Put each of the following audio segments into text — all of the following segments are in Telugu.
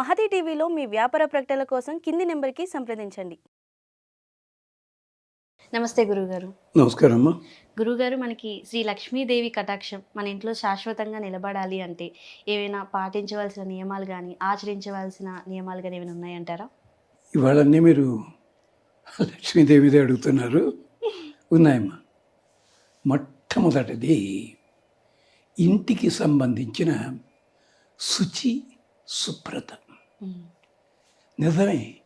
మహతి టీవీలో మీ వ్యాపార ప్రకటనల కోసం కింది నెంబర్కి సంప్రదించండి. నమస్తే గురుగారు. నమస్కారం అమ్మా గురుగారు మనకి శ్రీ లక్ష్మీదేవి కటాక్షం మన ఇంట్లో శాశ్వతంగా నిలబడాలి అంటే ఏవైనా పాటించవలసిన నియమాలు కానీ ఆచరించవలసిన నియమాలు కానీ ఏమైనా ఉన్నాయంటారా? ఇవాళన్నీ మీరు లక్ష్మీదేవిదే అడుగుతున్నారు. ఉన్నాయమ్మా. మొట్టమొదటిది ఇంటికి సంబంధించిన శుచి శుభ్రత నిజమే.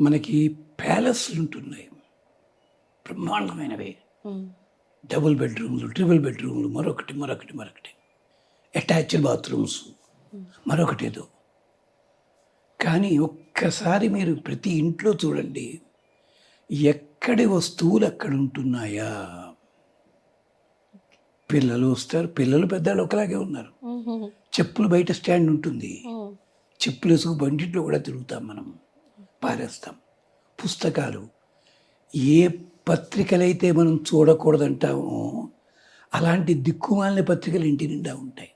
మనకి ప్యాలెస్లు ఉంటున్నాయి బ్రహ్మాండమైనవి డబుల్ బెడ్రూమ్లు ట్రిపుల్ బెడ్రూమ్లు మరొకటి మరొకటి మరొకటి. Attached bathrooms. మరొకటి ఏదో కానీ ఒక్కసారి మీరు ప్రతి ఇంట్లో చూడండి. ఎక్కడి వస్తువులు అక్కడ ఉంటున్నాయా పిల్లలు వస్తారు. పిల్లలు పెద్దలు ఒకలాగే ఉన్నారు. చెప్పులు బయట స్టాండ్ ఉంటుంది ఉమ్, చెప్పులు వేసుకు బండిట్లో కూడా తిరుగుతాం మనం పారేస్తాం. పుస్తకాలు ఏ పత్రికలైతే మనం చూడకూడదంటామో అలాంటి దిక్కుమాలిన పత్రికలు ఇంటి నిండా ఉంటాయి.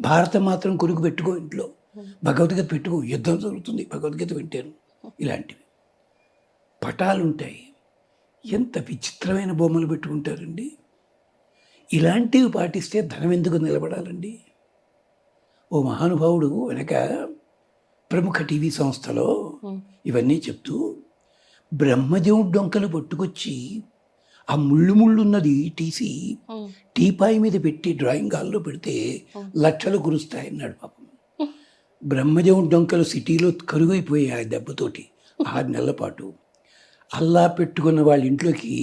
భారతం మాత్రం కొనుక్కు పెట్టుకో ఇంట్లో. భగవద్గీత పెట్టుకో యుద్ధం జరుగుతుంది భగవద్గీత వింటాను ఇలాంటివి. పటాలు ఉంటాయి. ఎంత విచిత్రమైన బొమ్మలు పెట్టుకుంటారండి. ఇలాంటివి పాటిస్తే ధనం ఎందుకు నిలబడాలండి? ఓ మహానుభావుడు వెనక ప్రముఖ టీవీ సంస్థలో ఇవన్నీ చెప్తూ బ్రహ్మదేవుడు డొంకలు పట్టుకొచ్చి ఆ ముళ్ళు ముళ్ళు ఉన్నది తీసి ఉమ్, టీపాయి మీద పెట్టి డ్రాయింగ్ హాల్లో పెడితే లక్షలు కురుస్తాయన్నాడు పాపం. బ్రహ్మదేవుడి డొంకలు సిటీలో కరుగైపోయాయి ఆ దెబ్బతోటి ఆరు నెలల పాటు. అల్లా పెట్టుకున్న వాళ్ళ ఇంట్లోకి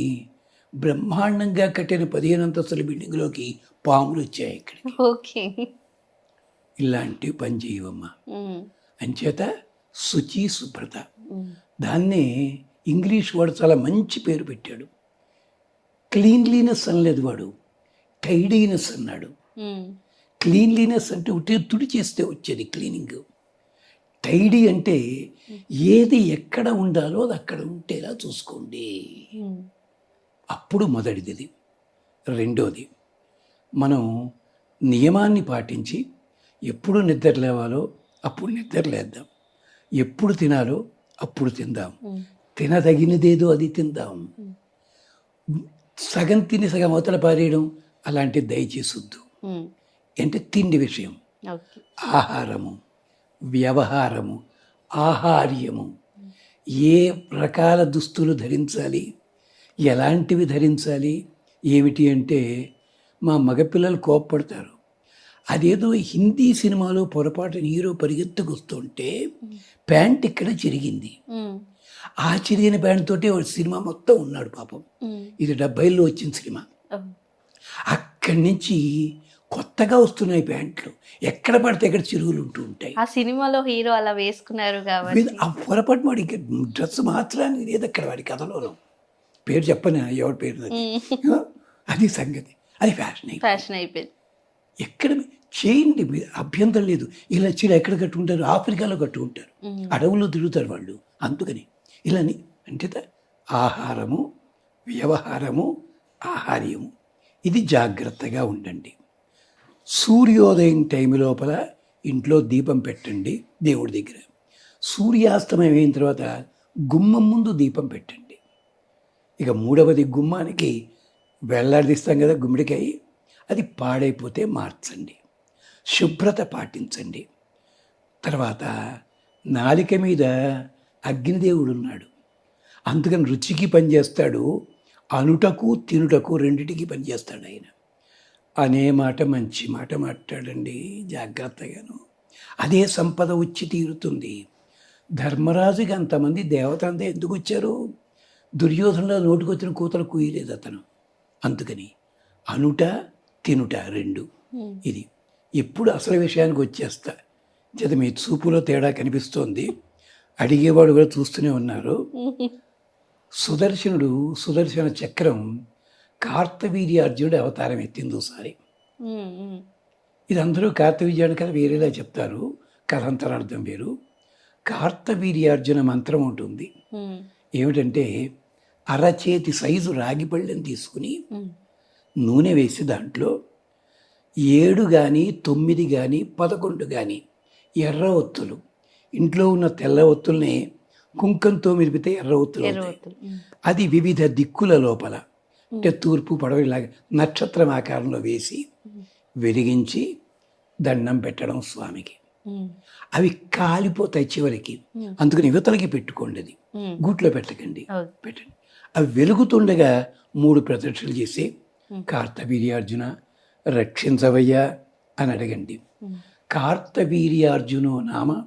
బ్రహ్మాండంగా కట్టిన పదిహేను అంతస్తుల బిల్డింగ్లోకి పాములు వచ్చాయి ఇక్కడ ఓకే. ఇలాంటివి పని చేయవమ్మా. అంచేత శుచి శుభ్రత దాన్నే ఇంగ్లీష్ వాడు చాలా మంచి పేరు పెట్టాడు. క్లీన్లీనెస్ అనలేదు వాడు. టైడీనెస్ అన్నాడు. క్లీన్లీనెస్ అంటే ఉట్టి తుడి చేస్తే వచ్చేది క్లీనింగ్. టైడీ అంటే ఏది ఎక్కడ ఉండాలో అది అక్కడ ఉంటేలా చూసుకోండి. అప్పుడు మొదటిది. రెండోది మనం నియమాన్ని పాటించి ఎప్పుడు నిద్ర లేవాలో అప్పుడు నిద్ర లేద్దాం. ఎప్పుడు తినాలో అప్పుడు తిందాం. తినదగినదేదో అది తిందాం. సగం తిని సగం అవతల పారేయడం అలాంటిది దయచేసొద్దు. అంటే తిండి విషయం. ఆహారము వ్యవహారము ఆహార్యము. ఏ రకాల దుస్తులు ధరించాలి? ఎలాంటివి ధరించాలి? ఏమిటి అంటే మా మగపిల్లలు కోప్పడతారు. అదేదో హిందీ సినిమాలో పొరపాటు హీరో పరిగెత్తుకొస్తుంటే ప్యాంట్ ఇక్కడ చిరిగింది. ఆ చిరిగిన ప్యాంట్ తోటి వాడు సినిమా మొత్తం ఉన్నాడు పాపం. ఇది డెబ్బైల్లో వచ్చిన సినిమా. అక్కడి నుంచి కొత్తగా వస్తున్నాయి ప్యాంట్లు. ఎక్కడ పడితే ఎక్కడ చిరుగులు ఉంటూ ఉంటాయి. ఆ సినిమాలో హీరో అలా వేసుకున్నారు కాబట్టి. ఆ పొరపాటు వాడి డ్రెస్ మార్చడానికి లేదు అక్కడ వాడి కథలోను. పేరు చెప్పను? ఎవరి పేరు అది. సంగతి. అది ఫ్యాషన్. ఫ్యాషన్ అయిపోయింది. ఎక్కడ చేయండి అభ్యంతరం లేదు. ఇలా చీర ఎక్కడ కట్టుకుంటారు? ఆఫ్రికాలో కట్టుకుంటారు. అడవుల్లో తిరుగుతారు వాళ్ళు. అందుకని ఇలాని అంటే ఆహారము వ్యవహారము ఆహార్యము. ఇది జాగ్రత్తగా ఉండండి. సూర్యోదయం టైం లోపల ఇంట్లో దీపం పెట్టండి దేవుడి దగ్గర. సూర్యాస్తమయం అయిన తర్వాత గుమ్మం ముందు దీపం పెట్టండి. ఇక మూడవది గుమ్మానికి వెళ్ళాడిస్తాం కదా గుమ్మడికాయ. అది పాడైపోతే మార్చండి. శుభ్రత పాటించండి. తర్వాత నాలిక మీద అగ్నిదేవుడు ఉన్నాడు. అందుకని రుచికి పనిచేస్తాడు అనుటకు తినుటకు రెండిటికి పనిచేస్తాడు ఆయన. అనే మాట మంచి మాట మాట్లాడండి. జాగ్రత్తగాను. అదే సంపద వచ్చి తీరుతుంది. ధర్మరాజుకి అంతమంది దేవతంతా ఎందుకు వచ్చారు? దుర్యోధనలో నోటుకొచ్చిన కూతలు కూయలేదు అతను. అందుకని అనుట తినుట రెండు. ఇది ఎప్పుడు అసలు విషయానికి వచ్చేస్తా. చేత మీ చూపులో తేడా కనిపిస్తోంది. అడిగేవాడు కూడా చూస్తూనే ఉన్నారు. సుదర్శనుడు సుదర్శన చక్రం కార్తవీర్యార్జునుడు అవతారం ఎత్తింది ఒకసారి ఇది అందరూ కార్తవీర్యాన్ని కథ వేరేలా చెప్తారు. కథంతరార్థం వేరు. కార్తవీర్యార్జున మంత్రం ఉంటుంది ఏమిటంటే అరచేతి సైజు రాగి పళ్ళెం తీసుకుని నూనె వేసి దాంట్లో ఏడు కానీ తొమ్మిది కానీ పదకొండు కానీ ఎర్ర ఒత్తులు ఇంట్లో ఉన్న తెల్ల ఒత్తుల్ని కుంకంతో మెరిపితే ఎర్ర ఒత్తులు అవుతాయి. అది వివిధ దిక్కుల లోపల అంటే తూర్పు పడవ ఇలాగ నక్షత్రం ఆకారంలో వేసి వెలిగించి దండం పెట్టడం స్వామికి. అవి కాలిపోతాయి చివరికి. అందుకని యువతలకి పెట్టుకోండి అది. గూట్లో పెట్టకండి. పెట్టండి అవి వెలుగుతుండగా మూడు ప్రదక్షిణలు చేసి. కార్తవీర్యార్జున రక్షించవయ్యా అని అడగండి. కార్తవీర్యార్జునో నామ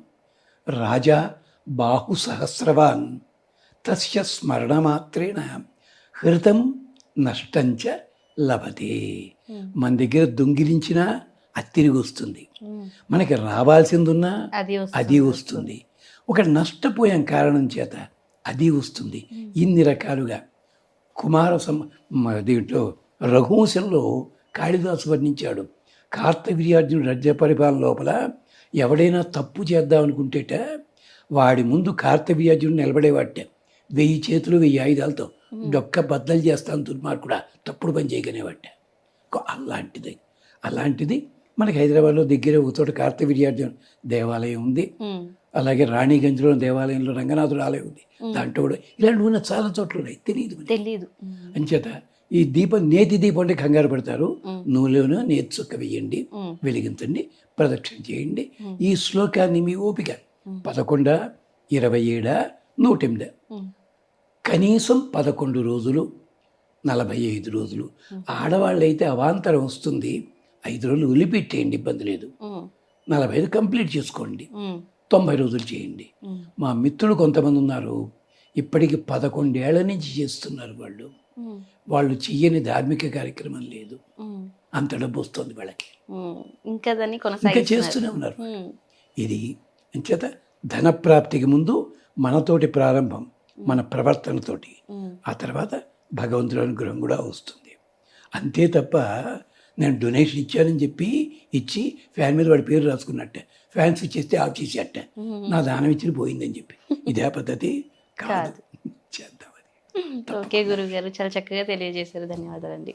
రాజా బాహు సహస్రవాన్ తస్య స్మరణమాత్రేణ హృతం నష్టంచ లభతే. మన దగ్గర దొంగిలించినా అది తిరిగి వస్తుంది. మనకి అది వస్తుంది. అది వస్తుంది ఒక నష్టపోయాం కారణం చేత అది వస్తుంది ఇన్ని రకాలుగా కుమార సం మ- దీంట్లో రఘువంశంలో కాళిదాసు వర్ణించాడు. కార్తవీర్యార్జునుడు రాజ్య పరిపాలన లోపల ఎవడైనా తప్పు చేద్దాం అనుకుంటేట వాడి ముందు కార్తవీర్యార్జునుడు నిలబడేవాట వెయ్యి చేతులు వెయ్యి ఆయుధాలతో డొక్క బద్దలు చేస్తాను దుర్మార్గుడా. తప్పుడు పని చేయగనేవాట అలాంటిది. అలాంటిది మనకి హైదరాబాద్లో దగ్గర ఒక చోట కార్తవీర్యార్జున దేవాలయం ఉంది. అలాగే రాణిగంజ్లో దేవాలయంలో రంగనాథుడు ఆలయం ఉంది. దాంట్లో కూడా ఇలాంటి ఉన్న చాలా చోట్ల ఉన్నాయి తెలియదు ఉమ్. అంచేత ఈ దీపం నేతి దీపం అంటే కంగారు పడతారు. నూనెలోనూ నేతి చుక్క వేయండి. వెలిగించండి ప్రదక్షిణ చేయండి. ఈ శ్లోకాన్ని మీ ఓపిక. పదకొండ ఇరవై ఏడ నూటెనిమిది. కనీసం పదకొండు రోజులు నలభై ఐదు రోజులు ఆడవాళ్ళైతే అవాంతరం వస్తుంది ఐదు రోజులు వదిలిపెట్టేయండి ఇబ్బంది లేదు. నలభై ఐదు కంప్లీట్ చేసుకోండి. తొంభై రోజులు చేయండి. మా మిత్రులు కొంతమంది ఉన్నారు ఇప్పటికి పదకొండేళ్ళ నుంచి చేస్తున్నారు వాళ్ళు. వాళ్ళు చెయ్యని ధార్మిక కార్యక్రమం లేదు. అంత డబ్బు వస్తుంది వాళ్ళకి. ఇంకా దాన్ని ఇంకా కొనసాగిస్తున్నారు. చేస్తూనే ఉన్నారు. ఇది అంచేత ధనప్రాప్తికి ముందు మనతోటి ప్రారంభం మన ప్రవర్తనతోటి. ఆ తర్వాత భగవంతుడి అనుగ్రహం కూడా వస్తుంది. అంతే తప్ప నేను డొనేషన్ ఇచ్చానని చెప్పి ఇచ్చి ఫ్యాన్ మీద వాడి పేరు రాసుకున్నట్టే. ఫ్యాన్స్ ఇచ్చేస్తే ఆఫ్ చేసేట. నా దానం ఇచ్చిన పోయిందని చెప్పి. ఇదే పద్ధతి కాదు. ఓకే గురువు గారు చాలా చక్కగా తెలియజేశారు. ధన్యవాదాలండి.